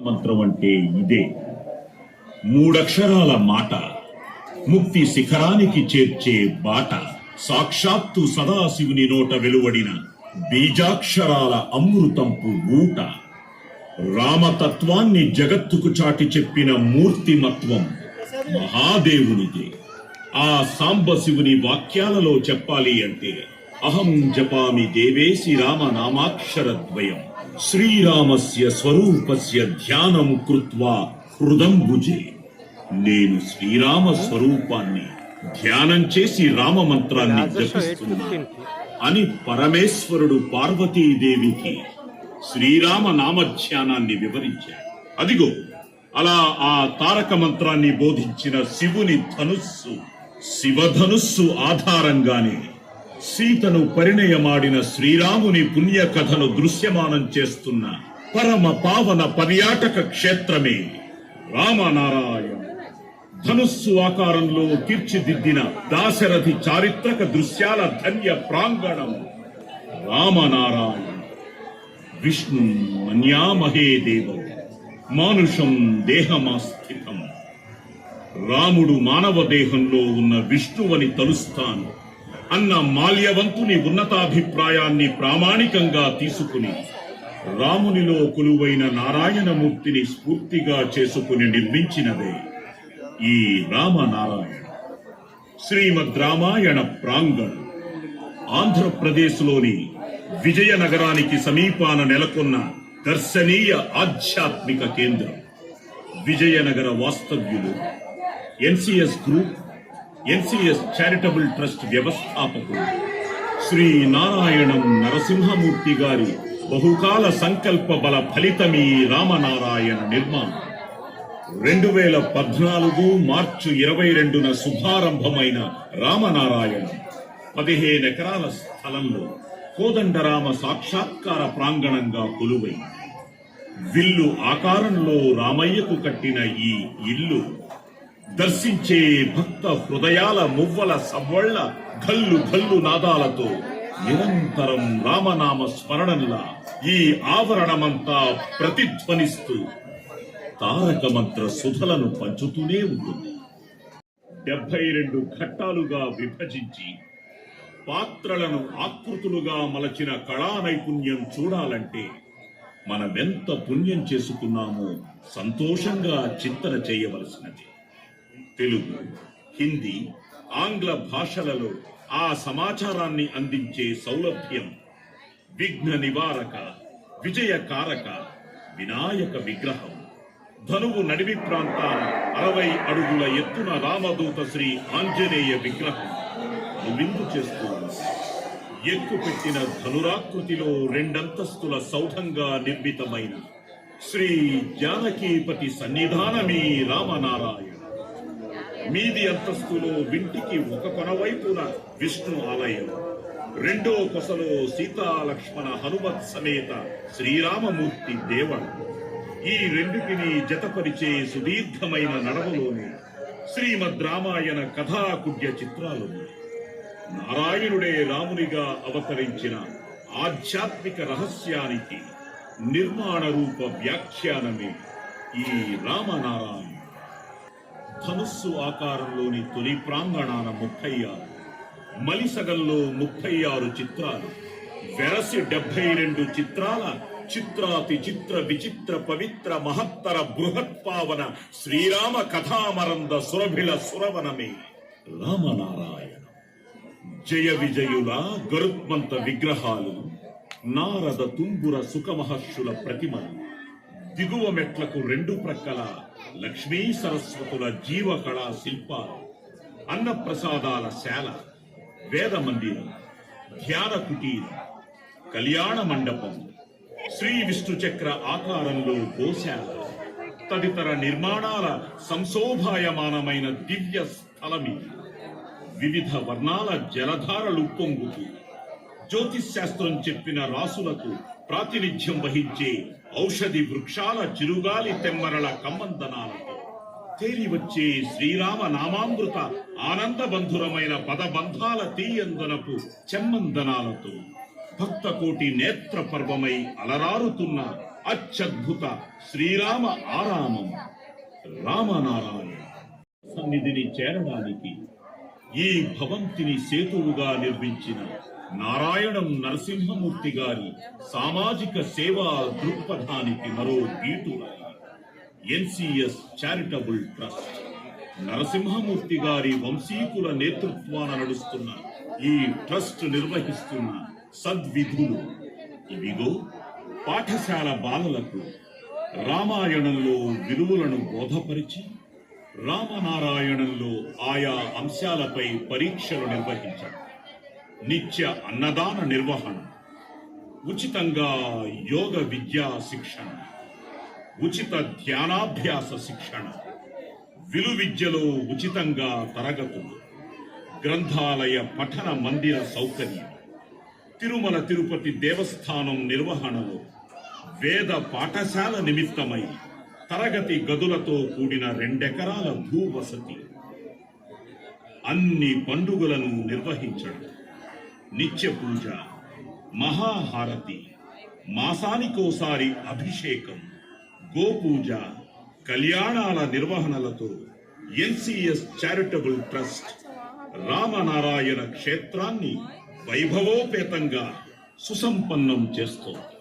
మంత్రం అంటే ఇదే. మూడక్షరాల మాట ముక్తి శిఖరానికి చేర్చే బాట సాక్షాత్తు సదాశివుని నోట వెలువడిన బీజాక్షరాల అమృతంపు ఊట. రామతత్వాన్ని జగత్తుకు చాటి చెప్పిన మూర్తిమత్వం మహాదేవునిదే. ఆ సాంబశివుని వాక్యాలలో చెప్పాలి అంటే అహం జపామి దేవేసి రామ నామాక్షరద్వయం. శ్రీరామస్య స్వరూపస్య ధ్యానం కృత్వా హృదంబుజే నేను శ్రీరామ స్వరూపాన్ని ధ్యానం చేసి రామ మంత్రాన్ని జపిస్తున్నా. అని పరమేశ్వరుడు పార్వతీదేవికి శ్రీరామ నామధ్యానాన్ని వివరించాడు. అదిగో అలా ఆ తారక మంత్రాన్ని బోధించిన శివుని ధనుస్సు శివధనుస్సు ఆధారంగానే సీతను పరిణయమాడిన శ్రీరాముని పుణ్య కథను దృశ్యమానం చేస్తున్న పరమ పావన పర్యాటక క్షేత్రమే రామనారాయణ. ధనుస్సు ఆకారంలో తీర్చిదిద్దిన దాశరథి చారిత్రక దృశ్యాల ధన్య ప్రాంగణం రామనారాయణ. విష్ణు మన్యామహే దేవం మానుషం దేహమాస్థితం. రాముడు మానవ దేహంలో ఉన్న విష్ణువని తలుస్తాను. అన్న మాల్యవంతుని ఉన్నతాభిప్రాయాన్ని ప్రామాణికంగా తీసుకుని రామునిలో కొలువైన నారాయణమూర్తిని స్ఫూర్తిగా చేసుకుని నిర్మించినదే ఈ రామనారాయణ. శ్రీమద్ రామాయణ ప్రాంగణం. ఆంధ్రప్రదేశ్లోని విజయనగరానికి సమీపాన నెలకొన్న దర్శనీయ ఆధ్యాత్మిక కేంద్రం. విజయనగర వాస్తవ్యులు NCS group NCS charitable trust వ్యవస్థాపకులు శ్రీ నారాయణం నరసింహమూర్తి గారి బహుకాల సంకల్ప బల ఫలితమీ రామనారాయణ నిర్మాణం. రెండు వేల పద్నాలుగు మార్చి ఇరవై రెండున శుభారంభమైన రామనారాయణం పదిహేను ఎకరాల స్థలంలో కోదండరామ సాక్షాత్కార ప్రాంగణంగా కొలువైంది. విల్లు ఆకారంలో రామయ్యకు కట్టిన ఈ ఇల్లు దర్శించే భక్త హృదయాల మువ్వల సవ్వళ్ళ గల్లు గల్లు నాదాలతో నిరంతరం రామనామ స్మరణంలా ఈ ఆవరణమంతా ప్రతిధ్వనిస్తూ తారక మంత్ర సుధలను పంచుతూనే ఉంటుంది. డెబ్బై రెండు ఘట్టాలుగా విభజించి పాత్రలను ఆకృతులుగా మలచిన కళా నైపుణ్యం చూడాలంటే మనమెంత పుణ్యం చేసుకున్నామో సంతోషంగా చింతన చేయవలసినది. తెలుగు హిందీ ఆంగ్ల భాషలలో ఆ సమాచారాన్ని అందించే సౌలభ్యం విఘ్న నివారక విజయకారక వినాయక విగ్రహం ధనువు నడివి ప్రాంతాన అరవై అడుగుల ఎత్తున రామదూత శ్రీ ఆంజనేయ విగ్రహం విందు చేస్తూ ఉంది. ఎక్కుపెట్టిన ధనురాకృతిలో రెండంతస్తుల సౌధంగా నిర్మితమైన శ్రీ జానకీపతి సన్నిధానమీ రామనారాయణ మీది అంతస్తులో వింటికి ఒక కొన వైపున విష్ణు ఆలయం. రెండో కొసలో సీతా లక్ష్మణ హనుమత్ సమేత శ్రీరామమూర్తి దేవళ ఈ రెండిటిని జతపరిచే సుదీర్ఘమైన నడవలోని శ్రీమద్ రామాయణ కథాకుడ్య చిత్రాలు నారాయణుడే రామునిగా అవతరించిన ఆధ్యాత్మిక రహస్యానికి నిర్మాణ రూప వ్యాఖ్యానమే ఈ రామనారాయణ ధనుస్సు ఆకారంలోని తొలి ప్రాంగణాన ముప్పై ఆరు మలిసగల్లో ముప్పై ఆరు చిత్రాలు. వెరసి డెబ్బై రెండు చిత్రాల చిత్రాతి చిత్ర విచిత్ర పవిత్ర మహత్తర బృహత్పావన శ్రీరామ కథామరంద సురభిల సురవనమే. రామనారాయణ. జయ విజయుల గరుత్మంత విగ్రహాలు నారద తుంబుర సుఖమహర్షుల ప్రతిమలు దిగువ మెట్లకు రెండు ప్రక్కల లక్ష్మీ సరస్వతుల జీవకళా శిల్పాలు అన్నప్రసాదాల శాల వేద మందిరం ధ్యాన కుటీరం కళ్యాణ మండపం శ్రీ విష్ణు చక్ర ఆకారంలో గోశాల తదితర నిర్మాణాల సంశోభాయమానమైన దివ్య స్థలమి వివిధ వర్ణాల జలధారలు పొంగుతూ జ్యోతిష్ శాస్త్రం చెప్పిన రాసులకు ప్రాతినిధ్యం వహించే ఔషధి వృక్షాల చిరుగాలి తెమ్మరల కమ్మందనాలతో తేలి వచ్చే శ్రీరామ నామామృత ఆనందబంధురమైన పదబంధాల తీయందనపు చెమ్మందనాలతో భక్త కోటి నేత్ర పర్వమై అలరారుతున్న అత్యద్భుత శ్రీరామ ఆరామం. రామనారాయణ సన్నిధిని చేరడానికి ఈ భవంతిని సేతువుగా నిర్మించిన నారాయణం నరసింహమూర్తి గారి సామాజిక సేవా దృక్పథానికి మరో గీటు ఎన్సిఎస్ చారిటబుల్ ట్రస్ట్. నరసింహమూర్తి గారి వంశీకుల నేతృత్వాన నడుస్తున్న ఈ ట్రస్ట్ నిర్వహిస్తున్న సద్విధులు. ఇవిగో పాఠశాల బాలలకు రామాయణంలో విలువలను బోధపరిచి రామనారాయణంలో ఆయా అంశాలపై పరీక్షలు నిర్వహించారు. నిత్య అన్నదాన నిర్వహణ. ఉచితంగా యోగ విద్యా శిక్షణ. ఉచిత ధ్యానాభ్యాస శిక్షణ. విలు విద్యలో ఉచితంగా తరగతులు. గ్రంథాలయ పఠన మందిర సౌకర్యం. తిరుమల తిరుపతి దేవస్థానం నిర్వహణలో వేద పాఠశాల నిమిత్తమై తరగతి గదులతో కూడిన రెండెకరాల భూవసతి. అన్ని పండుగలను నిర్వహించడం. నిత్య పూజ మహాహారతి మాసానికోసారి అభిషేకం గోపూజ కళ్యాణాల నిర్వహణలతో ఎన్సిఎస్ చారిటబుల్ ట్రస్ట్ రామనారాయణ క్షేత్రాన్ని వైభవోపేతంగా సుసంపన్నం చేస్తోంది.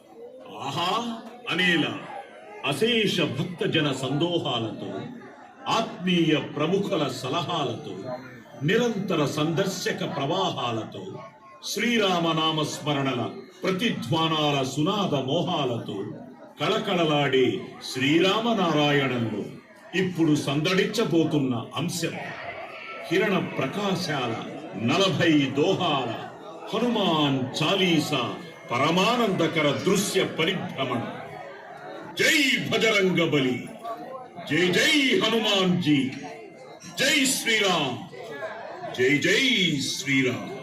ఆహా! అనేలా అశేష భక్తజన సందోహాలతో ఆత్మీయ ప్రముఖుల సలహాలతో నిరంతర సందర్శక ప్రవాహాలతో శ్రీరామనామ స్మరణల ప్రతిధ్వానాల సునాద మోహాలతో కళకళలాడే శ్రీరామనారాయణంలో ఇప్పుడు సందడించబోతున్న అంశం కిరణ ప్రకాశాల నలభై దోహాల హనుమాన్ చాలీసా పరమానందకర దృశ్య పరిభ్రమణ. జై భజరంగ బలి. జై జై హనుమాన్ జీ జై శ్రీరామ్. జై జై శ్రీరామ్.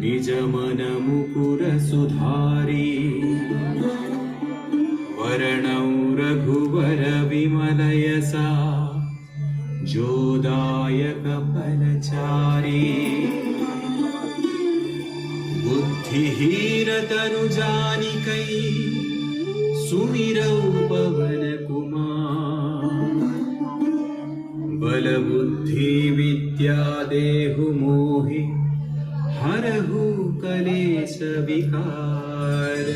निजमनमुकुरसुधारी। पवन कुमार बल बुद्धि विद्या देहु बलबुद्धिविद्यादेहुमोहि हरहु कलेश विकार।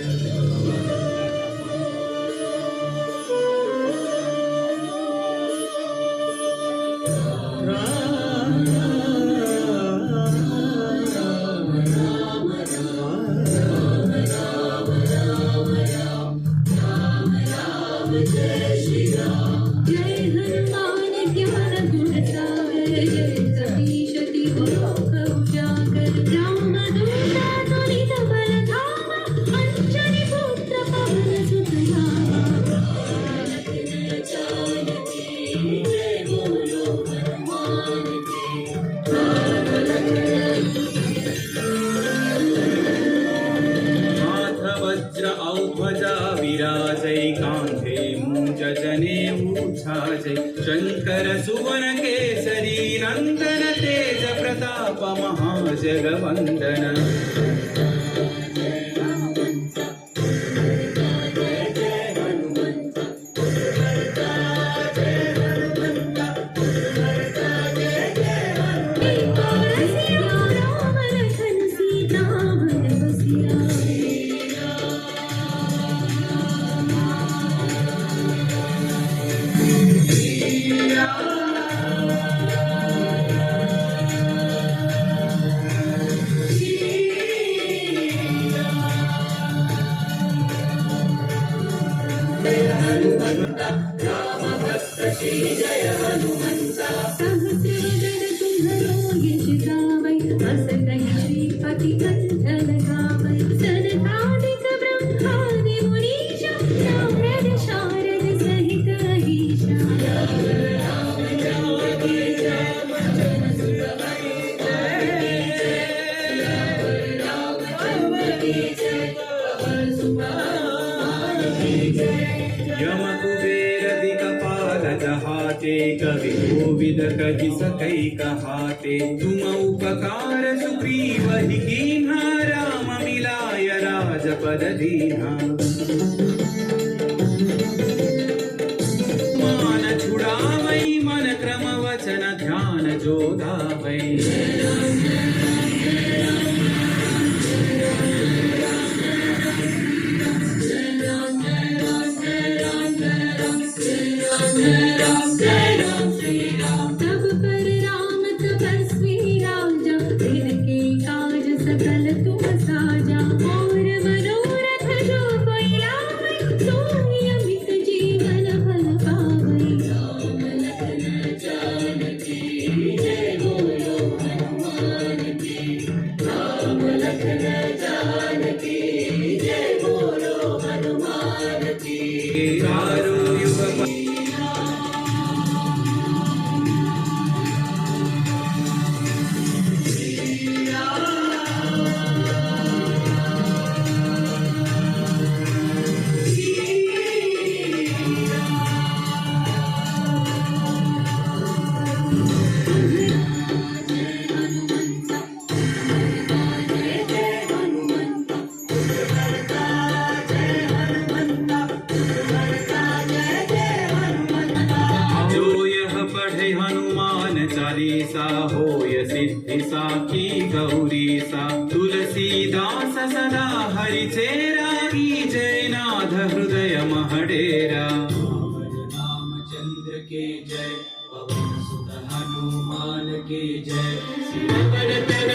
வந்தன हनुमन्त रामभक्त श्रीजय हनुमन्त कही सकै कहाते। तुम उपकार सुग्रीव ही कीन्हा, राम मिलाय राजपद दीन्हा। मान छुड़ावै मन क्रम वचन ध्यान जोदावै Ooh. हनुमान चालीसा, होय सिद्धि साखी गौरी सा तुलसीदास सदा हरि चेरा की जयनाथ हृदय महडेरा। रामचंद्र के जय, पवन सुत हनुमान के जय।